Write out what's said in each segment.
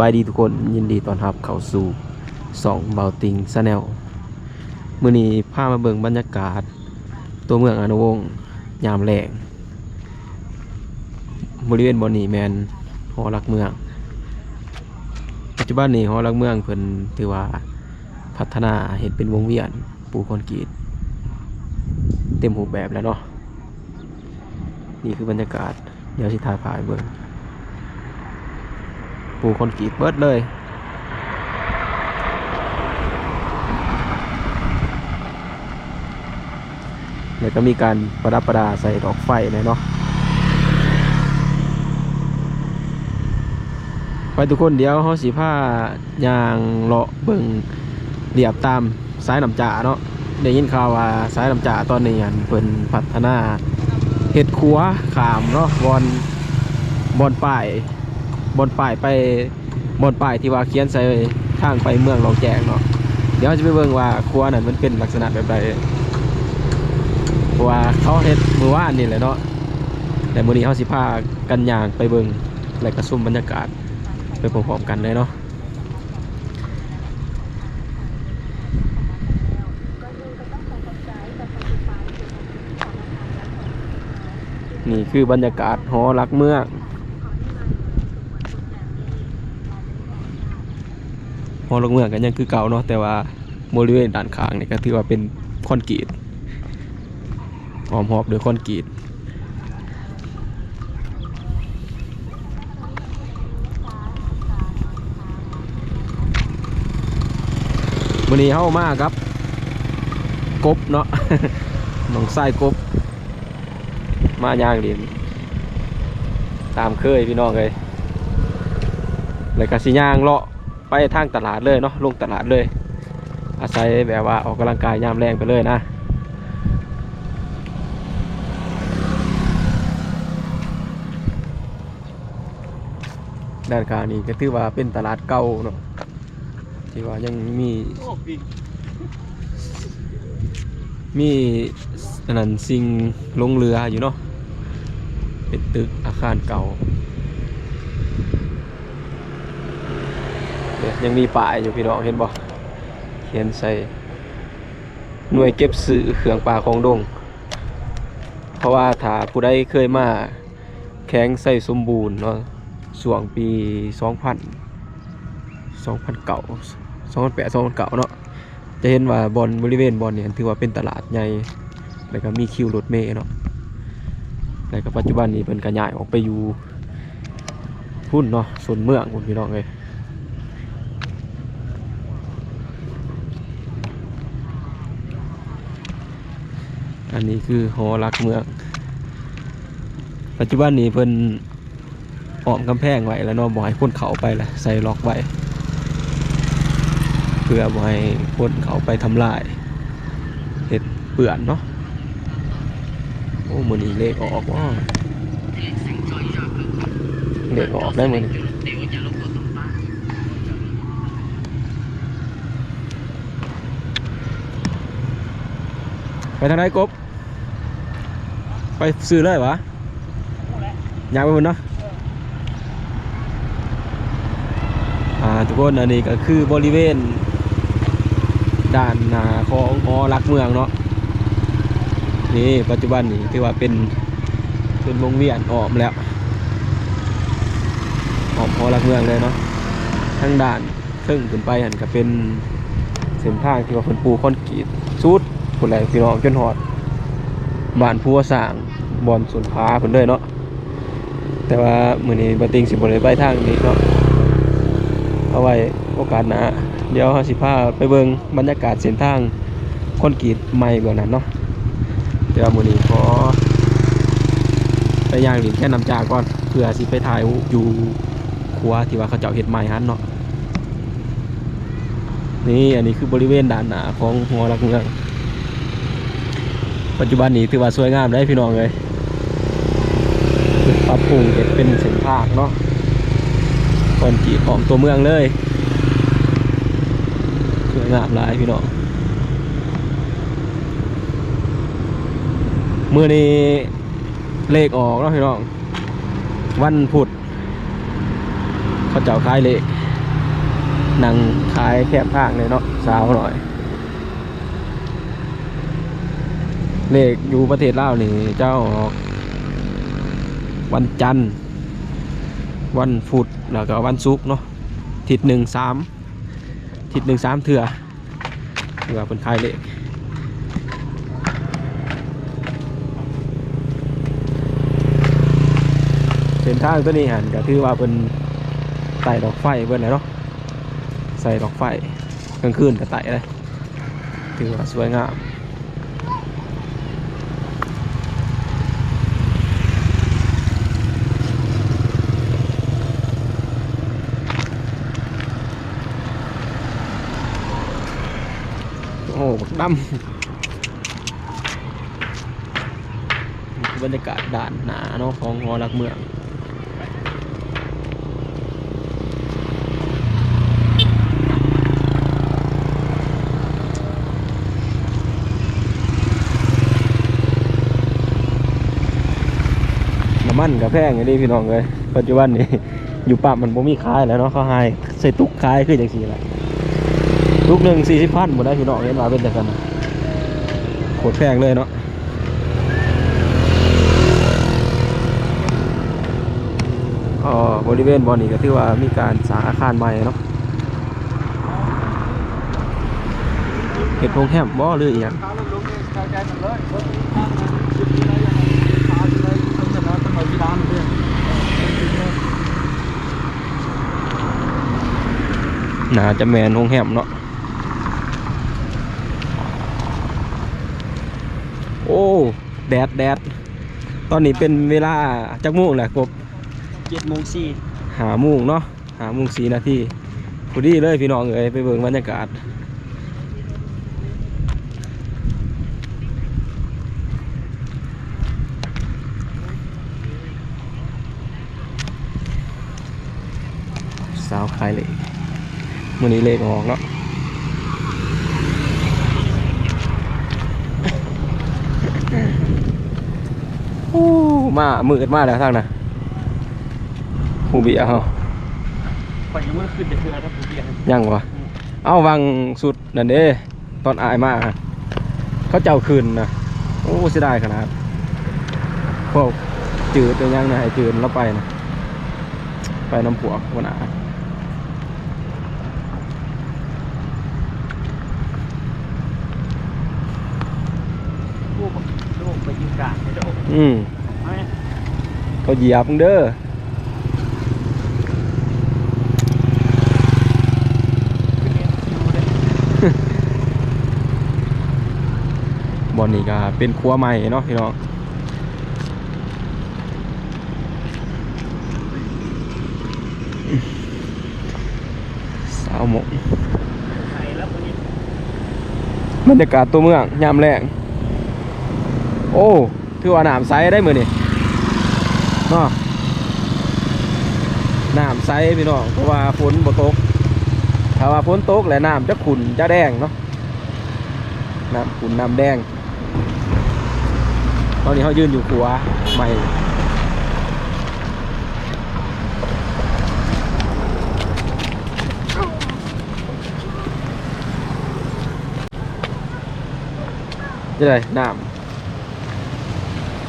บายดีทุกคนยินดีต้อนรับเข้าสู่สองเบาติงซาแนลมื้อนี้พามาเบิ่งบรรยากาศ ตัวเมืองอนุวงศ์ยามแลงบริเวณบ่อนีแมนหอรักเมือง ปัจจุบันนี้หอรักเมืองเพิ่นถือว่าพัฒนาเห็นเป็นวงเวียนปูคอนกรีตเต็มรูปแบบแล้วเนาะนี่คือบรรยากาศ เดี๋ยวสิถ่ายภาพให้เบิ่ง ปูคอนกรีตเบิดเลยแล้วก็มีการประดับประดาใส่ดอกไฟเลยเนาะไปทุกคนเดี๋ยวเขาสีผ้ายางเลาะเบิ่งเรียบตามสายน้ำจ่าเนาะได้ยินข่าวว่าสายน้ำจ่าตอนนี้อันเพิ่นพัฒนาเห็ดคัวขามเนาะบอลบอลป่าย บนป้ายไปบนป้ายที่ว่าเขียนใส่ทางไปเมืองหลองแจงเนาะเดี๋ยวจะไปเบิ่งว่าครัวนั้นมันเป็นลักษณะแบบใดเพราะว่าเขาเฮ็ดมือว่านนี่แหละเนาะแต่มื้อนี้เฮาสิพากันย่างไปเบิ่งและกระซุ่มบรรยากาศไปพร้อมๆกันเลยเนาะนี่คือบรรยากาศหอรักเมือง อลงเมืองกันยังคือเก่าเนาะแต่ว่าบริเวณด้านข้างนี่ก็ถือว่าเป็นคอนกรีตหอมหอบโดยคอนกรีตวันนี้เข้ามากครับ กบเนาะหนองไส้กบ มาย่างเรียนตามเคยพี่น้องเลยแล้วก็สิย่างเลาะ ไปทางตลาดเลยเนาะลงตลาดเลย อาศัยแบบว่าออกกำลังกายยามแรงไปเลยนะด้านข้างนี้ก็ถือว่าเป็นตลาดเก่าเนาะที่ว่ายังมีมีนนั้นสิ่งลงเรืออยู่เนาะเป็นตึกอาคารเก่า เนี่ยยังมีป้ายอยู่พี่น้องเห็นบ่เขียนใส่หน่วยเก็บสื่อเครื่องปลาของดง เพราะว่าถ้าผู้ใดเคยมาแข้งใส่สมบูรณ์เนาะช่วงปี 2000 2000เก่า2008 2009เก่าเนาะจะเห็นว่าบอลบริเวณบอลเนี่ยถือว่าเป็นตลาดใหญ่แล้วก็มีคิวรถเมล์เนาะแล้วก็ปัจจุบันนี้เพิ่นก็ย้ายออกไปอยู่พุ่นเนาะส่วนเมืองพุ่นพี่น้องเลย อันนี้คือหอรักเมือง ปัจจุบันนี้เพิ่นอ้อมกำแพงไว้แล้วเนาะบ่ให้คนเขาไปละใส่ล็อกไว้เพื่อบ่ให้คนเขาไปทำลายเห็ดเปื่อนเนาะโอ้มือนี้เลขออกว่าเลขออกได้มือนี้ไปทางไหนกบ ไปซื้อเลยวะอยากไปหมดเนาะอ่าทุกคนอันนี้ก็คือบริเวณ ด้านหน้าของหอรักเมืองเนาะนี่ปัจจุบันนี่ถือว่าเป็นเป็นวงเวียนออมแล้วออมหอรักเมืองเลยเนาะทั้งด้านซึ่งขึ้นไปหันก็เป็นเส้นทางที่ว่าคนปูคอนกรีตสุดคนไหนพี่น้องจนหอดบ้านพัวสาง บอลสวนพาเพิ่นเลยเนาะแต่ว่ามื้อนี้บ่ติงสิบ่ได้ไปทางนี้เนาะเอาไว้โอกาสหน้าเดี๋ยวเฮาสิพาไปเบิ่งบรรยากาศเส้นทางคอนกรีตใหม่เบื้องนั้นเนาะเดี๋ยวมื้อนี้ขอไปย่างหลินแค่น้ำจากก่อนเพื่อสิไปถ่ายอยู่ครัวที่ว่าเขาเจ้าเฮ็ดใหม่หันเนาะนี่อันนี้คือบริเวณด้านหน้าของหอรักเมือง ปัจจุบันนี้ถือว่าสวยงามได้พี่น้องเลย ปรับปรุงเห็ดเป็นเส้นทางเนาะก่อนกีดของตัวเมืองเลยสวยงามหลายพี่น้องเมื่อนี้เลขออกเนาะพี่น้อง วันพุธเขาเจ้าขายเหล็กนั่งขายแคบข้างเลยเนาะสาวหน่อยเหล็กอยู่ประเทศลาวนี่เจ้าออก วันจันทร์ วันพุธแล้วก็วันศุกร์เนาะทิศหนึ่งสามทิศหนึ่งสามเถื่อเถื่อเป็นขายเล็กเส้นทางตัวนี้หันก็ถือว่าเป็นไต่ดอกไฟเพิ่นแหละเนาะใส่ดอกไฟกลางคืนก็ไต่เลยถือว่าสวยงาม ดำบรรยากาศด่านหนาเนาะของหอรักเมืองน้ำมันกับแพงอย่างนี้พี่น้องเลยปัจจุบันนี้อยู่ปั๊มมันบ่มีขายแล้วเนาะเขาให้ใส่ตุกขายคือจังซี่แหละ ตุกหนึ่งสี่สิบพันหมดได้พี่น้องเห็นว่าเป็นแต่กันโคตรแพงเลยเนาะอ๋อบริเวณบอนนี้ก็ถือว่ามีการสร้างอาคารใหม่เนาะเห็ดโรงแรมบ่หรืออีหยังน่าจมันเลยเพิ่มข้างนั้นชิดนี้เลยยังขาอยู่เลยเพิ่มแต่ละต้องมาที่ร้านาจะแมนโรงแรมเนาะ โอ้ แดดแดดตอนนี้เป็นเวลาจักโมงแหละกบเจ็ดโมงสี่หาโมงเนาะหาโมงสี่นาทีพอดีเลยพี่น้องเอ้ยไปเบิ่งบรรยากาศสาวขายเหล็กมื่อนี้เลขออกเนาะ โอ้ มามืดมาแล้วทางน่ะหูเบียร์เฮาไปยังไม่ขึ้นจะคืออะไรถ้าผมเรียนยังวะเอาวังสุดนั่นเด้ตอนอายมากเขาเจ้าคืนนะโอ้เสียดายขนาดพวกจืดเป็นยังนะไอ้จืดแล้วไปนะไปน้ำผัววันอาลูกลูกไปยิงกาดไม่ได้อืมไหม เขาเหยียบมึงเด้อขึ้นเอลยบอนนี้ก็เป็นครัวใหม่เนาะพี่น้องสาวหมกมันบรรยากาศตัวเมืองยามแรงโอ้ ถือว่าน้ำใสได้มือนี่เนาะน้ำใส พี่น้องเพราะว่าฝนบ่ตกถ้าว่าฝนตกแล้วน้ำจะขุ่นจะแดงเนาะน้ำขุ่นน้ำแดง ตอนนี้เขายืนอยู่ขัวใหม่จะได้น้ำ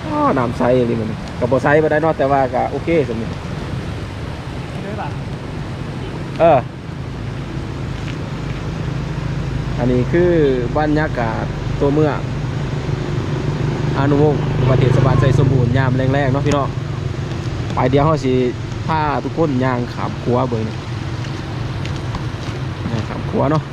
อ๋อน้ำใสอะไรมันกับบ่ใสมาได้นอกแต่ว่าก็โอเคสมมติเลยป่ะ เออ อันนี้คือบรรยากาศตัวเมืองอานุวงศ์ประเทศสบายใจสมบูรณ์ยามแรงๆเนาะพี่น้องไปเดียวเขาสิผ้าทุกคนยางขามขัวเบิ่งนี่งขามขัวเนาะ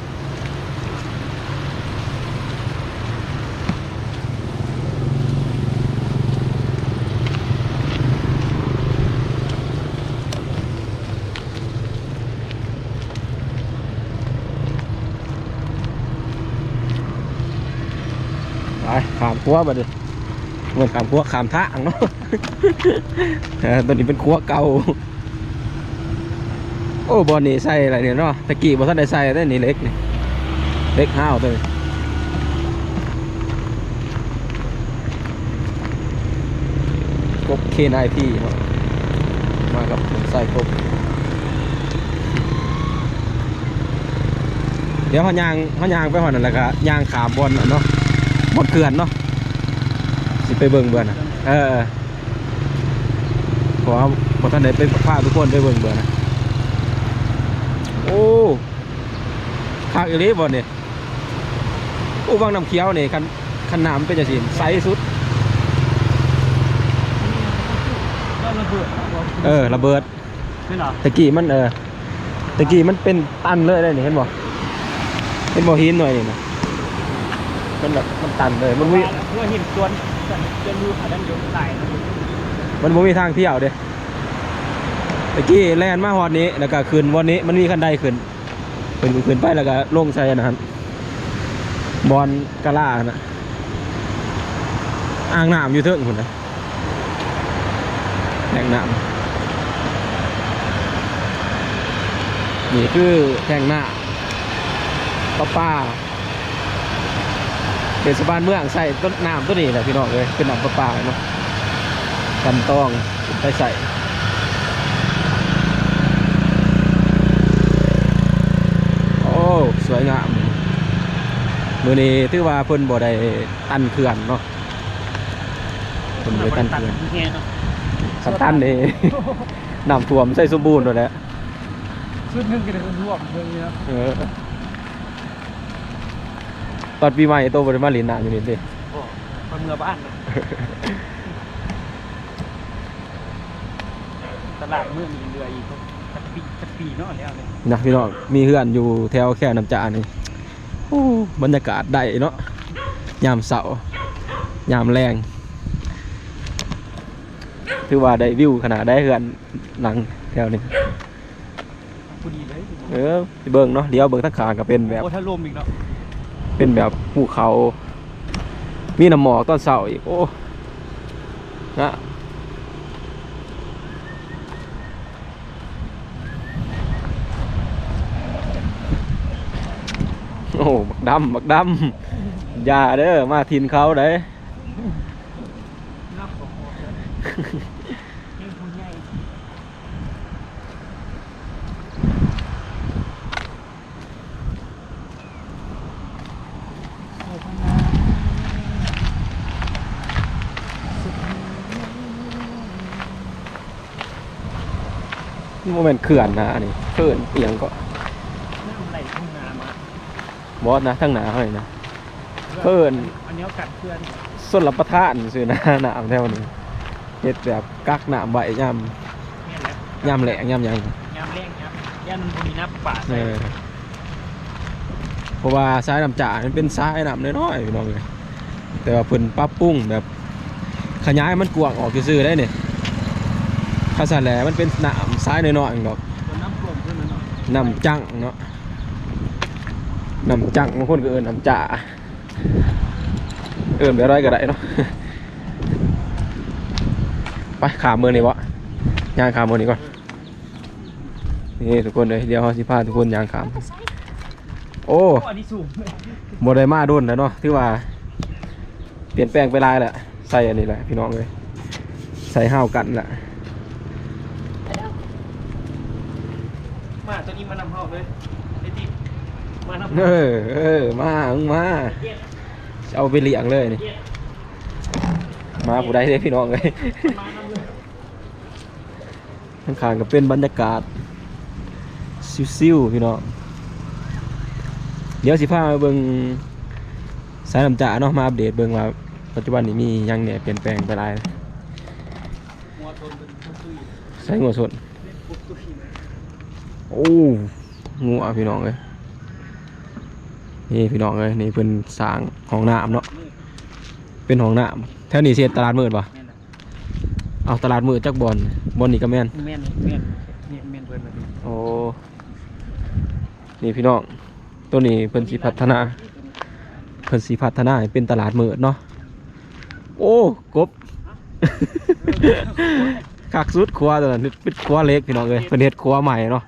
ขามขั้วมาดิเหมือนขามขั้วขามท่าเนาะตัวนี้เป็นขั้วเก่า โอ้บอลนี่ใส่อะไรเนี่ยเนาะตะกี้บอลท่านได้ใส่ได้นี่เล็กนี่เล็กห้าวตัวนี้กบเคนไอพีมากับใส่กบเดี๋ยวเอายางเอายางไปหอนั่นแหละก็ยางขามบอลเนาะ บอลเขื่อนเนาะสิไปเบิ่งเบื่อนะเออขอบ่ท่านไหนไปพาทุกคนไปเบิ่งเบื่อนะโอ้คักอีหลีบ่เนี่ยโอ้บางน้ำเขียวนี่คันคันน้ำเป็นจังซี่ใสสุดก็ระเบิดเออระเบิดไม่หรอตะกี้มันเออตะกี้มันเป็นตันเลยได้นี่เห็นบ่เห็นบ่หินหน่อยนี่นะ มันแบบมันตันเลยมันมีเพื่อหินจวนจนดูอันนั้นอยู่ไหลมันบ่มีทางเที่ยวเด้ตะกี้แล่นมาฮอดนี้แล้วก็ขึ้นวันนี้มันมีคันไดขึ้นขึ้นขึ้นไปแล้วก็ลงใส่อันนั้นบอลกะลาน่ะอ่างน้ำอยู่เทิงพุ่นนะแหล่งน้ำนี่คือแท่งหน้าป้าป้า เทศบาลเมืองใส่ต้นน้ำต้นนี้แหละพี่น้องเลยเป็นน้ำประปาเนาะกันต้องไปใส่โอ้สวยงามมือนี้ถือว่าเพิ่นบ่ได้ตันเขื่อนเนาะเพิ่นบ่ได้ตันเขื่อนเงี้ยเนาะสันตันนี่น้ำท่วมใส่สมบูรณ์หมดแล้วชุดนึงก็ได้รวมเรื่องนี้นะเออ ตอนปีใหม่โตบ่ได้มาเล่นน้ำอยู่นี่เด้โอ้คนเมือบ้านนะตลาดเมื่อมีเรืออีกสักปีสักปีเนาะแล้วเลยนะพี่น้องมีเฮือนอยู่แถวแค่น้ำจานี่โอ้บรรยากาศได้เนาะยามเสาร์ยามแรงถือว่าได้วิวขนาดได้เฮือนหลังแถวนี้พอดีเลยเออไปเบิ่งเนาะเดี๋ยวเบิ่งทางขาก็เป็นแบบโอ้ถ้าลมอีกเนาะ เป็นแบบภูเขา มีน้ำหมอกตอนเสาอีก โอ้นะโอ้บักดำบักดำอย่าเด้อมาทินเขาเด้ นับของโอ้ยิ่งผู้ใหญ่ นี่ โมเมนต์เขื่อนนะอันนี่เขื่อนเอียงก็น้ำไหลทุ่งนามาบอสนะทั้งหนาเท่าไหร่นะเพิ่นอันนี้กัดเพื่อนส่วนรับประทานซื้อนะหนามแถวนี้เฮ็ดแบบกักหนามไว้ย่นี่แหละำย่ำแหลงย่ำหยังยามแรงครับย่านมันมีน้ำป่าเออเพราะว่าสายน้ำจ่ามันเป็นสายน้ำน้อยๆพี่น้องเลยแต่ว่าเพิ่นปรับปรุงแบบขยายมันกว้างออกซื่อๆได้เนี่ยข้าสารแหลมันเป็นน้ำสายน้อยๆดอกน้ำกลมขึ้นาหน่อยน้ำจังเนาะน้ำจังบางคนก็เอินน้ำจ่าเอินแบบไรก็ได้เนาะไปขามเมืองนี่วะย่างขามเมืองนี้ก่อนนี่ทุกคนเลยเดี๋ยวเขาสิพาทุกคนย่างขามโอ้โมไดมาโดนแล้วเนาะที่ว่า เปลี่ยนแปลงไปลายแหละใส่อันนี้แหละพี่น้องเลยใส่ห้าวกันแหละ มาตัวนี้มานำ เข้าเลยไอ้ติ๊มานำเออเออมามึงมาจะเอาไปเลี้ยงเลยนี่มาผู้ใดเลยพี่น้องเลยมานำเลยข้างๆก็เป็นบรรยากาศซิวๆพี่น้องเดี๋ยวสิพามาเบิ่งสายน้ำจ่าเนาะมาอัปเดตเบิ่งว่าปัจจุบันนี้มีหยังเนี่ยเปลี่ยนแปลงไปหลายหัวทนเป็นผู้ตุ้ยใส่หัวสดเล่นปุ๊บตุ้ยเลยโอ้ งูอะพี่น้องเลยนี่พี่น้องเลยนี่เป็นสร้างห้องน้ำเนาะเป็นห้องน้ำแถวนี้เสียตลาดมืดป่ะเอาตลาดมืดจักบอลบอลนี่ก็แม่นแม่นแม่นเนี่ยแม่นเพิ่นมาดิโอ้นี่พี่น้องตัวนี้เพิ่นสิพัฒนาเพิ่นสิพัฒนาเป็นตลาดมืดเนาะโอ้กบคักสุดครัวตัวนั้นเป็นครัวเล็กพี่น้องเลยเป็นเฮ็ดครัวใหม่เนาะ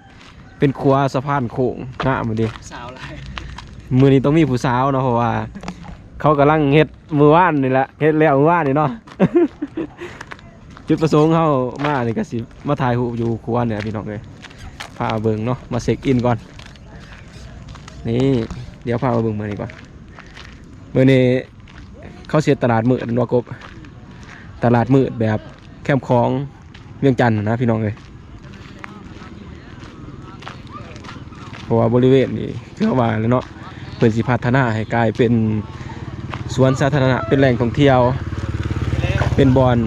เป็นครัวสะพานโค้งงามดีสาวลายมือนี้ต้องมีผู้สาวเนาะเพราะว่า เขากำลังเฮ็ดมือว่านนี่แหละเฮ็ดแล้วมือว่านนี่เนาะจุดประสงค์เขามานี่ก็สิมาถ่ายรูปอยู่ครัวเนี่ยพี่น้องเลยพาเบิ่งเนาะมาเช็คอินก่อน นี่ เดี๋ยวพามาเบิ่งเมือนี้ก่อนเมือนี้เขาเสียตลาดมืดนวกบ ตลาดมืดแบบแคมป์คลองเวียงจันทน์นะพี่น้องเลยเพ ราะว่าบริเวณนี้คือว่าแล้วเนาะเปิดสิพัฒนาให้กลายเป็นสวนสาธารณะเป็นแหล่งท่องเที่ยว เป็นบอน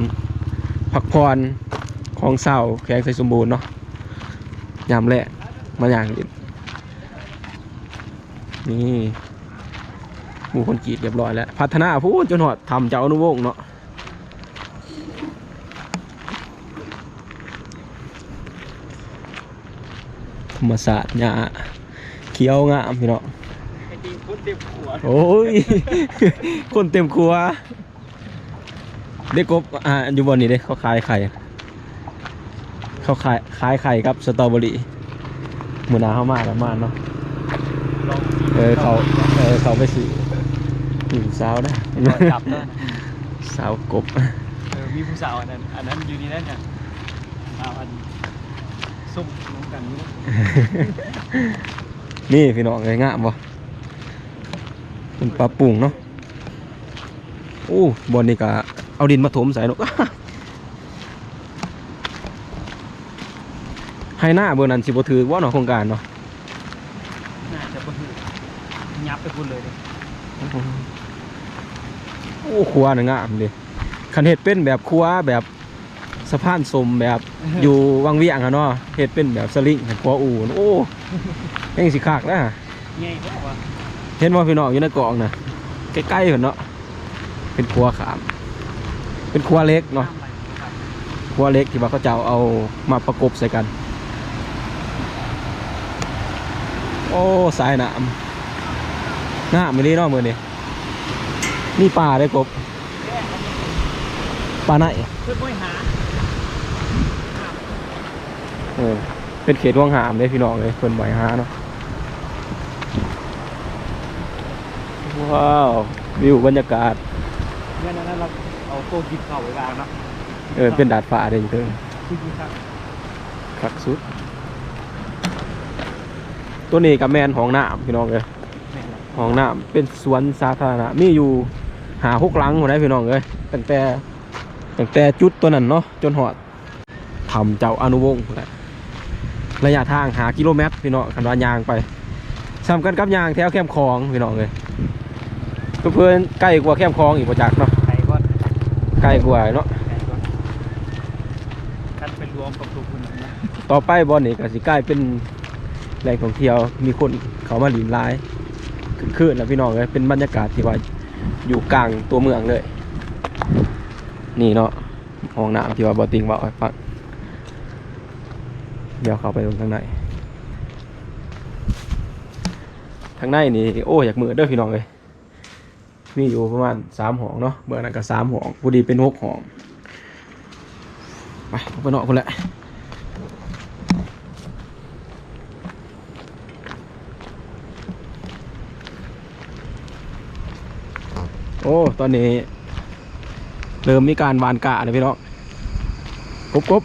พักผ่อนของเศร้าแขงใสสมบูรณ์เนาะยามแรกมาอย่างนี้นี่หมู่คนกีดเรียบร้อยแล้ว พัฒนาพูดจนหอดทำเจ้าอนุวงศ์เนาะธรรมศาสตร์หญ้า เขียวงามพี่เนาะไอ้จริงพุทธเต็มหัวโอ้ย คนเต็มครัว ได้กบอ่าอยู่บนนี้เด้เขาขายไข่เขาขายขายไข่กับสตรอเบอรี่มือนาเข้ามาแล้วมาเนาะเออเขาเออเขาไปสื่อหญิงสาวนะจับได้นะสาวกบเออมีผู้สาวอันนั้นอันนั้นอยู่นี่นั่นเนี่ยเอาอันส้มน้องกันนี่ นี่พี่น้องเลยงามบ่เป็นปลาปุ่งเนาะโอ้บอนนี่ก็เอาดินมาถมใส่เนาะให้หน้าเบอร์นั้นสิบ่ถือว่าเนาะโครงการเนาะน่าจะบ่ถือยับไปพูดเลยดิโอ้ครัวน่ะงามเลยคันเฮ็ดเป็นแบบครัวแบบ สะพานสมแบบ อยู่วังเวียงอะเนาะเฮ็ดเป็นแบบสลิงเฮ็ดครัวอู่โอ้แม่งสิคักนะง่ายก็ว่าเห็นว่าพี่น้องอยู่ในกล่องน่ะใกล้ๆเพิ่นเนาะเป็นครัวขาม เป็นครัวเล็กเนาะน้ำไหลครับครัวเล็กที่ว่าเขาจะเอามาประกบใส่กัน โอ้สายน้ำน้ำไม่ได้เนาะมือนี่นี่ปลาได้กบปลาไหนเพื่อนบ่อยหา เออเป็นเขตห่วงหามเลยพี่น้องเลยเพิ่นไหวหาเนาะว้าววิวบรรยากาศเนี่ยนั้นเราเอาโต๊ะกินข้าวไว้วางเนาะเออเป็นดาดฟ้าเด้อยู่เด้อคุยกินข้าวคักสุด ตัวนี้กับแมนของน้ำพี่น้องเลยแม่นละห้องน้ำเป็นสวนสาธารณะมีอยู่หาหกหลังหมดได้พี่น้องเลยตั้งแต่ตั้งแต่จุดตัวนั้นเนาะจนหอดทำเจ้าอนุวงศ์พู้นแหละ ระยะทางหากิโลเมตรพี่น้องคันว่ายางไปซ้ำกันกับยางแถวแคมคลองพี่น้องเลยเพื่อนๆใกล้กว่าแคมคลองอีกประจักเนาะไก่ก่อนใกล้กว่าเนาะไก่ก่อนคันเป็นรวมกับตัวคุณนะต่อไปบอนนี่ก็สิใกล้เป็นแหล่งท่องเที่ยวมีคนเขามาหลีนหลายขึ้นๆนะพี่น้องเลยเป็นบรรยากาศที่ว่าอยู่กลางตัวเมืองเลย นี่เนาะห้องน้ำที่ว่าบอติงว่าให้ฟัง เดี๋ยวเข้าไปตรงทางในทางในนี่โอ้อยากมือเด้อพี่น้องเลยมีอยู่ประมาณสามหองเนาะเบอร์นั้นก็สามหองพอดีเป็นหกหองไปไปเนาะคนละโอ้ ตอนนี้ เริ่มมีการวานกะเลยพี่น้อง บกบ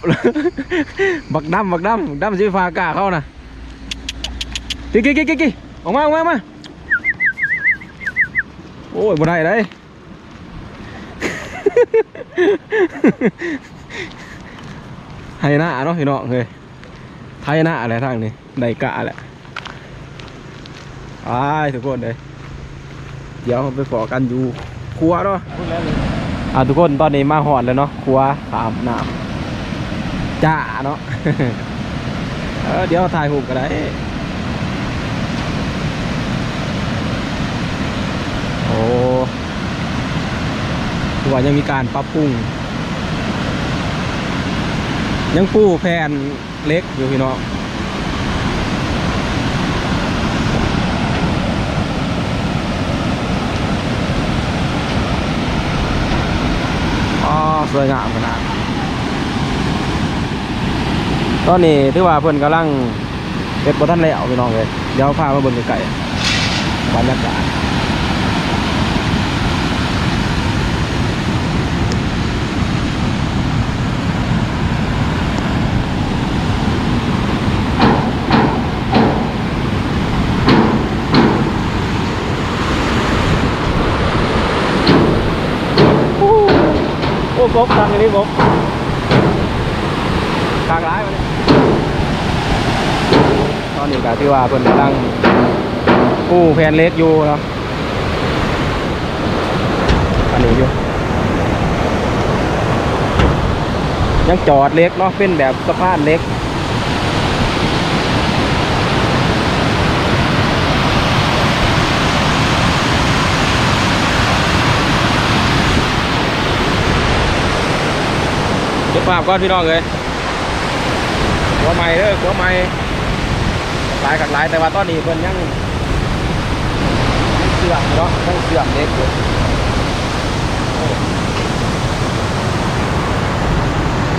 บักดำบักดำบักดำสีฟ้ากะเข้านะกิกกิ๊กกิ๊กิ๊กออกมาออกมามาโอ้ยบ่ได้เลยไทยหน้าเนาะพี่น้องเฮ้ยไทยหน้าอะไรทางนี้ไดกะแหละไปทุกคนเลยเดี๋ยวไปขอกันอยู่ครัวเนาะอ่าทุกคนตอนนี้มาหอดแล้วเนาะครัวขามน้ำ จ้าเนาะเออเดี๋ยวถ่ายรูก็ได้โอ้ครัวยังมีการปรับปรุงยังปูแผ่นเล็กอยู่พี่น้องอ๋อสวยงามขนาด ตอนนี้ถือว่าเพื่อนกำลังเก็บบท่านแล้วพี่น้องเลยเดี๋ยวพามาบนไก่บรรยากาศโอ้กบตังอันนี้กบ นนี้ก็ที่ว่าเพิ่นกำลังกู้แผ่นเล็กอยู่เนาะอันนี้อยู่ยังจอดเล็กเนาะเป็นแบบสะพานเล็กเก็บภาพก่อนพี่น้องเลยหัวใหม่เด้อหัวใหม่ หลายกับหลายแต่ว่าตอนนี้เพิ่นยังเสื่อมเนาะยังเสื่อมเล็กอยู่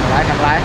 หลายกับหลาย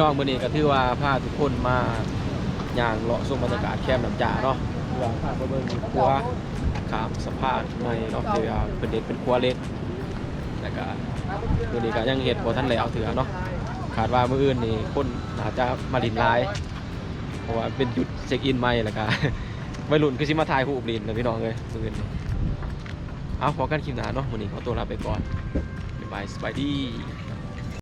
น้องมื้อนี้ก็ถือว่าพาทุกคนมาย่างเลาะชมบรรยากาศแคมป์น้ำจ่าเนาะเพื่อพาไปเบิ่งครัวขามสะพานในเนาะที่ว่าเป็นเด็ดเป็นครัวเล็กแล้วก็มื้อนี้ก็ยังเฮ็ดบ่ทันแล้วเถื่อเนาะคาดว่ามื้ออื่นนี่คนน่าจจะมาลินหลายเพราะว่าเป็นจุดเช็คอินใหม่แล้วก็วัยรุ่นคือสิมาถ่ายรูปลินนะพี่น้องเอ้ยมื้ออื่นเอาพอกันคลิปหน้าเนาะมื้อนี้ขอตัวลาไปก่อนบ๊ายบายสบายดี